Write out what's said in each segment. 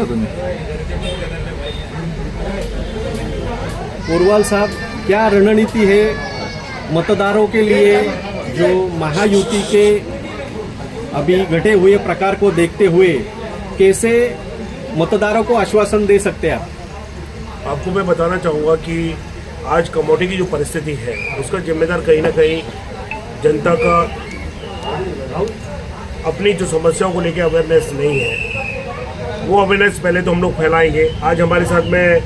तुम्ही पोरवाल साहब, क्या रणनीति है मतदारों के लिए जो महायुति के अभी घटे हुए प्रकार को देखते हुए कैसे मतदारों को आश्वासन दे सकते हैं आप? आपको मैं बताना चाहूँगा कि आज कमोडिटी की जो परिस्थिति है, उसका जिम्मेदार कहीं ना कहीं जनता का अपनी जो समस्याओं को लेकर अवेयरनेस नहीं है। वो अवेयरनेस पहले तो हम लोग फैलाएँगे। आज हमारे साथ में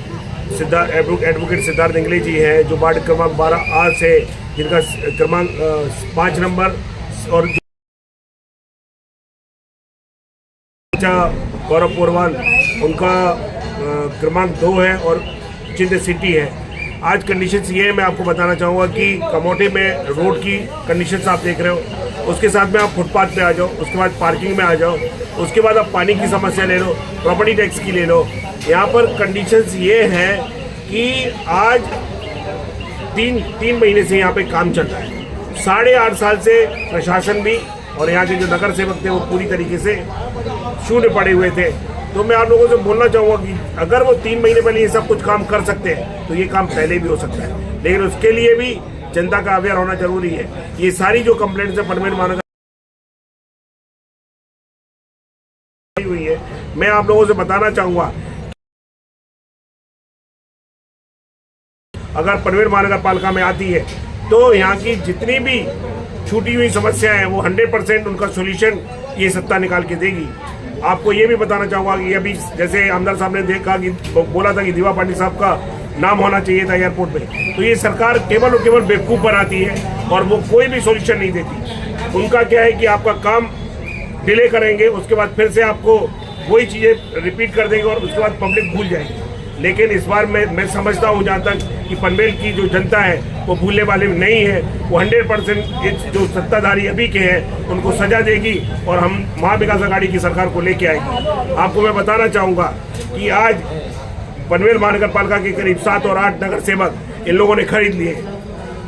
सिद्धार्थ एडवोकेट सिद्धार्थ इंगले जी हैं, जो वार्ड क्रमांक बारह आर से जिनका क्रमांक पाँच नंबर और गौरव पोरवाल, उनका क्रमांक दो है और चिंत सिटी है। आज कंडीशंस ये है, मैं आपको बताना चाहूँगा कि कमोटे में रोड की कंडीशंस आप देख रहे हो। उसके साथ में आप फुटपाथ पे आ जाओ, उसके बाद पार्किंग में आ जाओ, उसके बाद आप पानी की समस्या ले लो प्रॉपर्टी टैक्स की ले लो। यहाँ पर कंडीशंस ये है कि आज तीन तीन महीने से यहाँ पे काम चल रहा है। साढ़े आठ साल से प्रशासन भी और यहाँ के जो नगर सेवक थे वो पूरी तरीके से शून्य पड़े हुए थे। तो मैं आप लोगों से बोलना चाहूँगा कि अगर वो तीन महीने पहले ये सब कुछ काम कर सकते हैं तो ये काम पहले भी हो सकता है। लेकिन उसके लिए भी जनता का अवेयर होना ज़रूरी है। ये सारी जो कंप्लेंट्स है परमेंट मानक हुई है, मैं आप लोगों से बताना चाहूँगा अगर पनवेल महानगर पालिका में आती है तो यहाँ की जितनी भी छूटी हुई समस्याएँ हैं, वो 100 परसेंट उनका सोल्यूशन ये सत्ता निकाल के देगी। आपको ये भी बताना चाहूँगा कि अभी जैसे आमदार साहब ने देखा कि, बोला था कि दीवा पाटिल साहब का नाम होना चाहिए था एयरपोर्ट पे। तो ये सरकार केवल और केवल बेवकूफ़ बनाती है और वो कोई भी सोल्यूशन नहीं देती। उनका क्या है कि आपका काम डिले करेंगे, उसके बाद फिर से आपको वही चीज़ें रिपीट कर देंगे और उसके बाद पब्लिक भूल जाएगी। लेकिन इस बार मैं मैं समझता हूँ जहाँ तक कि पनवेल की जो जनता है, वो भूलने वाले नहीं है। वो हंड्रेड परसेंट जो सत्ताधारी अभी के हैं, उनको सजा देगी और हम महाविकास आघाड़ी की सरकार को लेके आएगी। आपको मैं बताना चाहूँगा कि आज पनवेल महानगर पालिका के करीब सात और आठ नगर सेवक इन लोगों ने खरीद लिए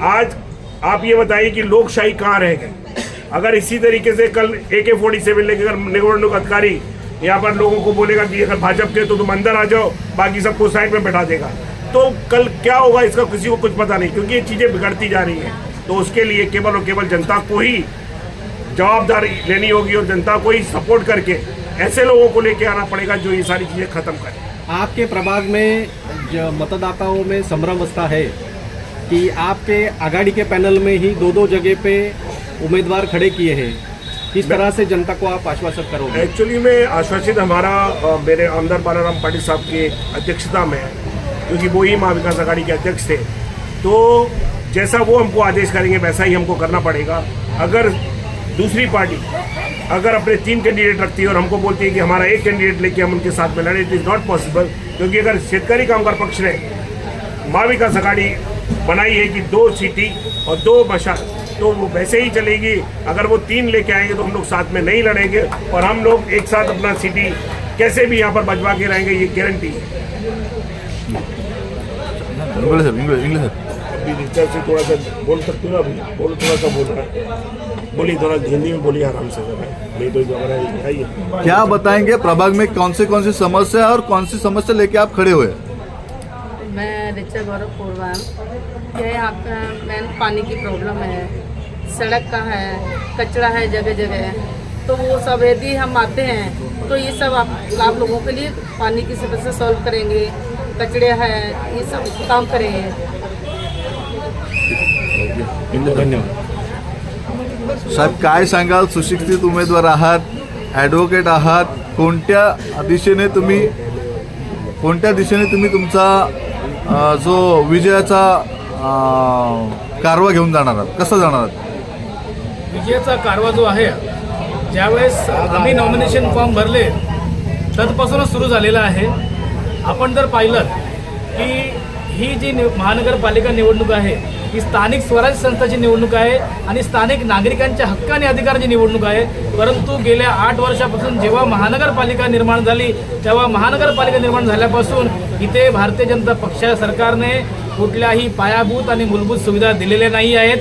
आज आप ये बताइए कि लोकशाही कहाँ रह गई? अगर इसी तरीके से कल ए के फोर्टी सेवन लेकर निगरानी अधिकारी यहाँ पर लोगों को बोलेगा कि अगर भाजपा के तो तुम अंदर आ जाओ, बाकी सबको साइड में बैठा देगा। तो कल क्या होगा इसका किसी को कुछ पता नहीं, क्योंकि ये चीज़ें बिगड़ती जा रही हैं। तो उसके लिए केवल और केवल जनता को ही जवाबदारी लेनी होगी और जनता को ही सपोर्ट करके ऐसे लोगों को लेके आना पड़ेगा जो ये सारी चीज़ें खत्म करें। आपके प्रभाग में जो मतदाताओं में संभ्रमवस्था है कि आपके आघाड़ी के पैनल में ही दो दो जगह पे उम्मीदवार खड़े किए हैं। किस तरह से जनता को आप आश्वासित करोगे? एक्चुअली में आश्वासित हमारा मेरे आमदार बालाराम पाटिल साहब की अध्यक्षता में क्योंकि वो ही महाविकास आघाड़ी के अध्यक्ष थे। तो जैसा वो हमको आदेश करेंगे वैसा ही हमको करना पड़ेगा। अगर दूसरी पार्टी अगर अपने तीन कैंडिडेट रखती है और हमको बोलती है कि हमारा एक कैंडिडेट लेके हम उनके साथ में लड़े इट इज़ नॉट पॉसिबल क्योंकि अगर शेतकारी कामगार पक्ष ने महाविकास आघाड़ी बनाई है कि दो सीटी और दो मशाल तो वो वैसे ही चलेगी। अगर वो तीन लेके आएँगे तो हम लोग साथ में नहीं लड़ेंगे और हम लोग एक साथ अपना सीटी कैसे भी यहाँ पर बजवा के रहेंगे ये गारंटी है। इंग्लिश इंग्लिश से थोड़ा सा बोल सकते हो ना अभी? बोलो थोड़ा सा बोल रहा है। बोलिए थोड़ा हिंदी में बोलिए आराम से नहीं तो हमारा आइए क्या बताएँगे प्रभाग में कौन से कौन सी समस्या है और कौन सी समस्या लेके आप खड़े हुए मैं रिचा गौरव पूर्वाम ये यहाँ पे मेन पानी की प्रॉब्लम है। सड़क का है कचरा है जगह जगह तो वो सब यदि हम आते हैं तो ये सब आप आप लोगों के लिए पानी की समस्या सॉल्व करेंगे। कचड़े है ये सब काम करेंगे। धन्यवाद। साहेब काय सांगाल? सुशिक्षित उमेदवार आहात ॲडव्होकेट आहात. कोणत्या दिशेने तुम्ही कोणत्या दिशेने तुम्ही तुमचा जो विजयाचा कारवा घेऊन जाणार आहात? कसं जाणार आहात? विजयाचा कारवा जो आहे ज्यावेळेस आम्ही नॉमिनेशन फॉर्म भरले तदपासूनच सुरू झालेला आहे. आपण जर पाहिलं की ही जी महानगरपालिका निवडणूक आहे ही स्थानिक स्वराज्य संस्थाची निवडणूक आहे आणि स्थानिक नागरिकांच्या हक्क आणि अधिकाराची निवडणूक आहे. परंतु गेल्या आठ वर्षापासून जेव्हा महानगरपालिका निर्माण झाली तेव्हा महानगरपालिका निर्माण झाल्यापासून इथे भारतीय जनता पक्षा सरकारने कुठल्याही पायाभूत आणि मूलभूत सुविधा दिलेल्या नाही आहेत.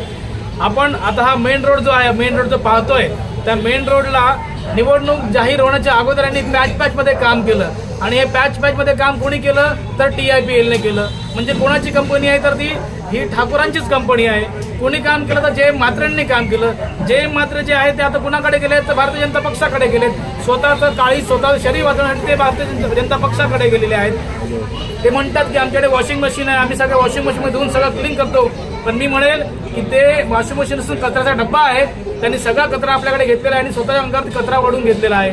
आपण आता हा मेन रोड जो आहे मेन रोड जो पाहतोय त्या मेन रोडला निवडणूक जाहीर होण्याच्या अगोदर यांनी पॅच पॅचमध्ये काम केलं. आणि हे पॅच पॅचमध्ये काम कोणी केलं? तर टी आय पी एलने केलं. म्हणजे कोणाची कंपनी आहे तर ती? ही ठाकूरांचीच कंपनी आहे. कोणी काम केलं तर जे मात्रेंनी काम केलं. जे मात्र जे आहे ते आता कुणाकडे गेले तर भारतीय जनता पक्षाकडे गेलेत. स्वतःचं काळी स्वतः शरीर वाचवण्यासाठी ते भारतीय जनता- पक्षाकडे गेलेले आहेत. ते म्हणतात की आमच्याकडे वॉशिंग मशीन आहे. आम्ही सगळं वॉशिंग मशीनमध्ये धुवून सगळं क्लीन करतो. पण मी म्हणेल की ते वॉशिंग मशीन असून कचऱ्याचा डब्बा आहे. त्यांनी सगळा कचरा आपल्याकडे घेतलेला आहे आणि स्वतःच्या अंगावर कचरा वाढून घेतलेला आहे.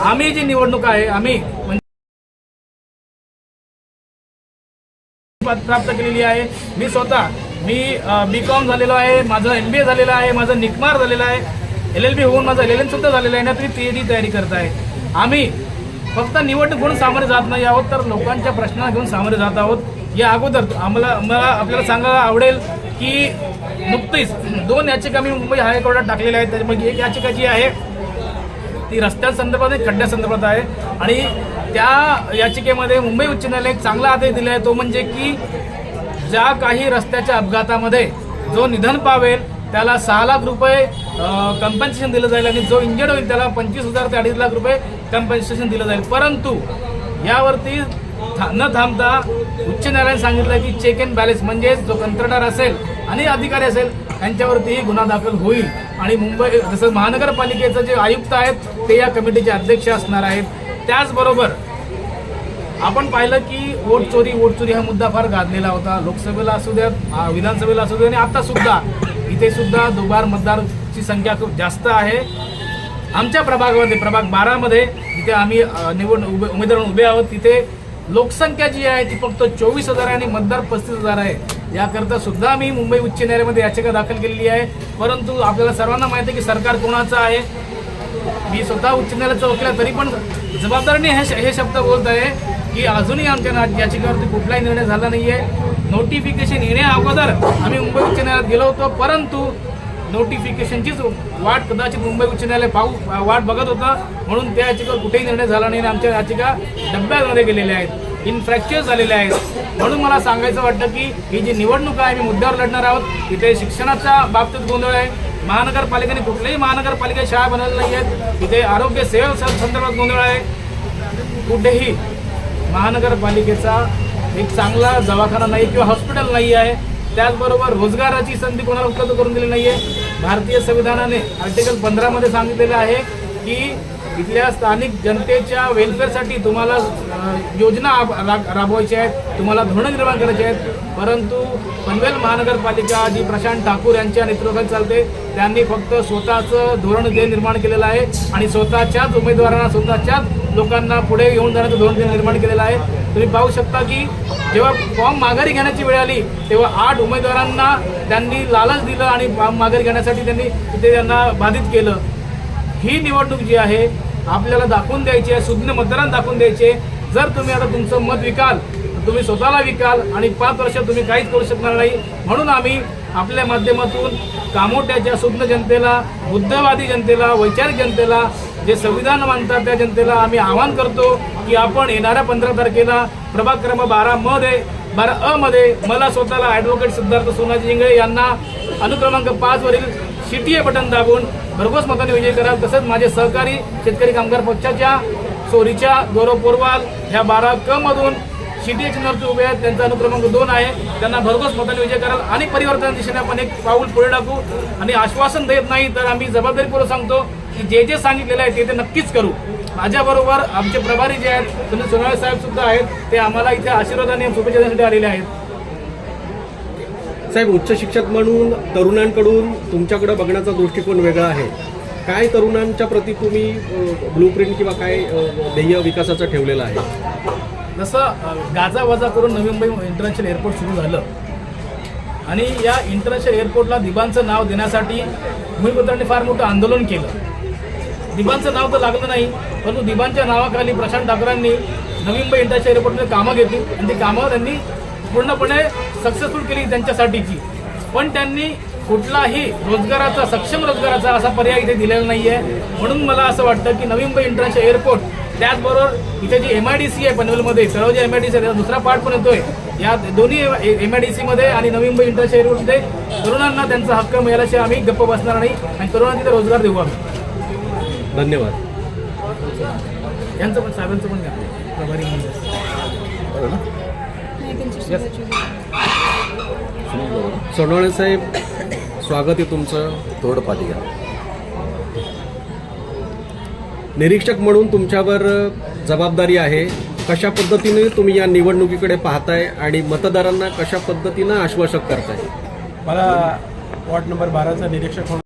आम्ही जी निवडणूक आहे आम्ही प्राप्त केलेली आहे. मी स्वतः मी बी कॉम झालेलो आहे. माझं एम बी ए झालेलं आहे. माझं निकमार झालेलं आहे. एल एल बी होऊन माझं एल एल एम सुद्धा झालेलं आहे ना तुम्ही पी एच डी तयारी करत आहे. आम्ही फक्त निवडणूक घेऊन सामोरे जात नाही आहोत तर लोकांच्या प्रश्नांना घेऊन सामोरे जात आहोत. या अगोदर आम्हाला मला आपल्याला सांगायला आवडेल की नुकतीच दोन याचिका मी मुंबई हायकोर्टात टाकलेल्या आहेत. त्याच्यामध्ये एक याचिका जी आहे ती रस्त्यांसंदर्भात एक खड्ड्यासंदर्भात आहे. आणि त्या याचिकेमध्ये मुंबई उच्च न्यायालय एक चांगला आदेश दिला आहे तो म्हणजे की ज्या काही रस्त्याच्या अपघातामध्ये जो निधन पावेल त्याला सहा लाख रुपये कम्पन्सेशन दिलं जाईल आणि जो इंजर्ड होईल त्याला पंचवीस हजार ते अडीच लाख रुपये कम्पन्सेशन दिलं जाईल. परंतु यावरती था न थांबता उच्च न्यायालयाने सांगितलं की चेक अँड बॅलेन्स म्हणजेच जो कंत्राटदार असेल आणि अधिकारी असेल यांच्यावरतीही गुन्हा दाखल होईल. आणि मुंबई जसं महानगरपालिकेचं जे आयुक्त आहेत ते या कमिटीचे अध्यक्ष असणार आहेत. त्याचबरोबर आपण पाहिलं की वोट चोरी वोट चोरी हा मुद्दा फार गाजलेला होता. लोकसभेला असू द्यात विधानसभेला असू द्या आणि आता सुद्धा इथे सुद्धा दुबार मतदारची संख्या खूप जास्त आहे. आमच्या प्रभागामध्ये प्रभाग बारामध्ये जिथे आम्ही निवड उभे उमेदवार उभे आहोत. तिथे लोकसंख्या जी आहे ती फक्त चोवीस हजार आहे आणि मतदार पस्तीस हजार आहे. याकरता सुद्धा मी मुंबई उच्च न्यायालयामध्ये याचिका दाखल केलेली आहे. परंतु आपल्याला सर्वांना माहिती आहे की सरकार कोणाचं आहे? मी स्वतः उच्च न्यायालयाचा वकील आहे, तरी पण जबाबदारीने हे श- हे शब्द बोलत आहे की अजूनही आमच्या ना- याचिकेवरती कुठलाही निर्णय झाला नाहीये. नोटिफिकेशन येण्या अगोदर आम्ही मुंबई उच्च न्यायालयात गेलो होतो परंतु नोटिफिकेशनचीच वाट कदाचित मुंबई उच्च न्यायालय पाहू वाट बघत होता. म्हणून त्या याचिकेवर कुठेही निर्णय झाला नाही आणि आमच्या याचिका डब्यामध्ये गेलेल्या आहेत इनफ्रॅक्चर झालेल्या आहेत. म्हणून मला सांगायचं वाटतं की ही जी निवडणूक आहे आम्ही मुद्द्यावर लढणार आहोत. इथे शिक्षणाच्या बाबतीत गोंधळ आहे. महानगरपालिकेने कुठल्याही महानगरपालिकेत शाळा बनवल्या नाही आहेत इथे आरोग्य सेवा संदर्भात गोंधळ आहे. कुठेही महानगरपालिकेचा एक चांगला दवाखाना नाही किंवा हॉस्पिटल नाही आहे. त्याचबरोबर रोजगाराची संधी कोणाला उपलब्ध करून दिली नाही आहे भारतीय संविधानाने आर्टिकल पंधरामध्ये सांगितलेलं आहे की इथल्या स्थानिक जनतेच्या वेलफेअरसाठी तुम्हाला योजना रा- राबवायच्या आहेत तुम्हाला धोरणं निर्माण करायचे आहेत. परंतु पनवेल महानगरपालिका जी प्रशांत ठाकूर यांच्या नेतृत्वाखाली चालते. त्यांनी फक्त स्वतःचं धोरण ते निर्माण केलेलं आहे आणि स्वतःच्याच उमेदवारांना स्वतःच्याच लोकांना पुढे घेऊन जाण्याचं धोरण निर्माण केलेलं आहे. तुम्ही पाहू शकता की जेव्हा फॉर्म माघारी घेण्याची वेळ आली तेव्हा आठ उमेदवारांना त्यांनी लालच दिलं आणि फॉर्म माघारी घेण्यासाठी त्यांनी तिथे त्यांना बाधित केलं. ही निवडणूक जी आहे आपल्याला दाखवून द्यायची आहे सुज्ञ मतदारांना दाखवून द्यायचे जर तुम्ही आता तुमचं मत विकाल तर तुम्ही स्वतःला विकाल आणि पाच वर्षात तुम्ही काहीच करू शकणार नाही. म्हणून आम्ही आपल्या माध्यमातून कामोट्याच्या सुज्ञ जनतेला बुद्धवादी जनतेला वैचारिक जनतेला जे संविधान मानतात त्या जनतेला आम्ही आवाहन करतो की आपण येणाऱ्या पंधरा तारखेला प्रभाग क्रमांक बारा मध्ये बारा अ मध्ये मला स्वतःला ॲडव्होकेट सिद्धार्थ सोनाजी इंगळे यांना अनुक्रमांक पाचवरील वरील शिटीए बटन दाबून भरघोस मताने विजय कराल. तसंच माझे सहकारी शेतकरी कामगार पक्षाच्या सोरीच्या गौरव पोरवाल ह्या बारा क मधून शिटीए चिन्हावरती उभे आहेत. त्यांचा अनुक्रमांक दोन आहे. त्यांना भरघोस मताने विजय कराल. आणि परिवर्तन दिशेने आपण एक पाऊल पुढे टाकू आणि आश्वासन देत नाही तर आम्ही जबाबदारीपूर्वक सांगतो की जे जे सांगितलेलं आहे ते ते नक्कीच करू. माझ्याबरोबर आमचे प्रभारी जे आहेत सुनील सोनाळे साहेब सुद्धा आहेत ते आम्हाला इथे आशीर्वादाने शुभेच्छा देण्यासाठी आलेले आहेत. साहेब उच्च शिक्षक म्हणून तरुणांकडून तुमच्याकडे बघण्याचा दृष्टिकोन वेगळा आहे. काय तरुणांच्या प्रती तुम्ही ब्लू प्रिंट किंवा काय ध्येय विकासाचं ठेवलेलं आहे? जसं गाजावाजा करून नवी मुंबई इंटरनॅशनल एअरपोर्ट सुरू झालं. आणि या इंटरनॅशनल एअरपोर्टला दिबांचं नाव देण्यासाठी भूमिपुत्रांनी फार मोठं आंदोलन केलं. दिबांचं नाव तर लागलं नाही परंतु दिबांच्या नावाखाली प्रशांत ठाकरांनी नवी मुंबई इंटरनॅशनल एअरपोर्टमध्ये कामं घेतली. आणि ती कामं त्यांनी पूर्णपणे सक्सेसफुल केली त्यांच्यासाठीची. पण त्यांनी कुठलाही रोजगाराचा सक्षम रोजगाराचा असा पर्याय इथे दिलेला नाही आहे म्हणून मला असं वाटतं की नवी मुंबई इंटरनॅशनल एअरपोर्ट त्याचबरोबर इथे G M I D C आहे पनवेलमध्ये Taloja M I D C आहे त्याचा दुसरा पार्ट पण येतोय. या दोन्ही एम आय डी सीमध्ये आणि नवी मुंबई इंटरनॅशनल एअरपोर्टमध्ये तरुणांना त्यांचा हक्क मिळाल्याशिवाय आम्ही गप्प बसणार नाही आणि तरुणांना तिथे रोजगार देऊ आम्ही. धन्यवाद. यांचं पण साहेबांचं पण घ्या. प्रभारी? सोनवणे साहेब स्वागत आहे तुमचं. थोडं पाठी घ्या. निरीक्षक म्हणून तुमच्यावर जबाबदारी आहे. कशा पद्धतीने तुम्ही या निवडणुकीकडे पाहताय आणि मतदारांना कशा पद्धतीनं आश्वासक करताय? मला वॉर्ड नंबर बाराचा निरीक्षक म्हणून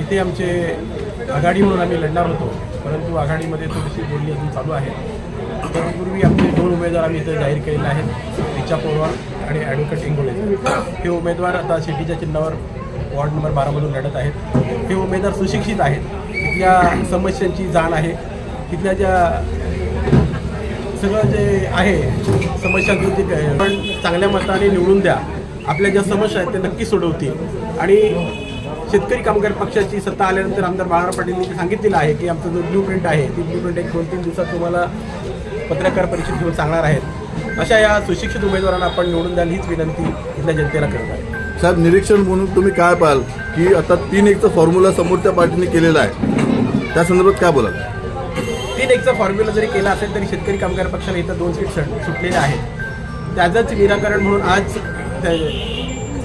इथे आमचे आघाडी म्हणून आम्ही लढणार होतो. परंतु आघाडीमध्ये थोडीशी बोलणी अजून चालू आहे. तत्पूर्वी आपले दोन उमेदवार आम्ही इथे जाहीर केलेले आहेत रिचा पोरवाल आणि ॲडव्होकेट इंगोले. हे उमेदवार आता शेतीच्या चिन्हावर वॉर्ड नंबर बारामधून लढत आहेत. हे उमेदवार सुशिक्षित आहेत. तिथल्या समस्यांची जाण आहे. तिथल्या ज्या सगळं जे आहे समस्यांचं जे पण चांगल्या मताने निवडून द्या. आपल्या ज्या समस्या आहेत त्या नक्की सोडवतील. आणि शेतकरी कामगार पक्षाची सत्ता आल्यानंतर आमदार बाळाराव पाटीलनी सांगितलेलं आहे की आमचं जो ब्ल्यू प्रिंट आहे ती ब्ल्यू प्रिंट एक दोन तीन दिवसात तुम्हाला पत्रकार परिषद घेऊन सांगणार आहेत. अशा या सुशिक्षित उमेदवारांना आपण निवडून द्याल हीच विनंती इथल्या जनतेला करत आहे. साहेब निरीक्षण म्हणून तुम्ही काय पाहाल की आता तीन एकचा फॉर्म्युला समोरच्या पार्टीने केलेला आहे. त्या संदर्भात काय बोलाल? तीन एकचा फॉर्म्युला जरी केला असेल तरी शेतकरी कामगार पक्षाला इथं दोन सीट सट- सुटलेले आहेत. त्याचंच निराकरण म्हणून आज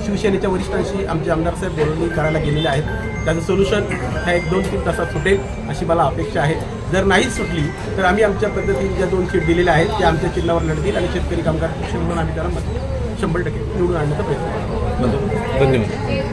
शिवसेनेच्या वरिष्ठांशी आमचे आमदार साहेब बोलणी करायला गेलेले आहेत. त्याचं सोल्युशन ह्या एक दोन तीन तासात सुटेल अशी मला अपेक्षा आहे. जर नाहीच सुटली तर आम्ही आमच्या पद्धतीने ज्या दोन सीट दिलेल्या आहेत त्या आमच्या चिन्हावर लढतील आणि शेतकरी कामगार पक्ष म्हणून आम्ही त्याला मत- शंभर टक्के निवडून आणण्याचा प्रयत्न करू धन्यवाद.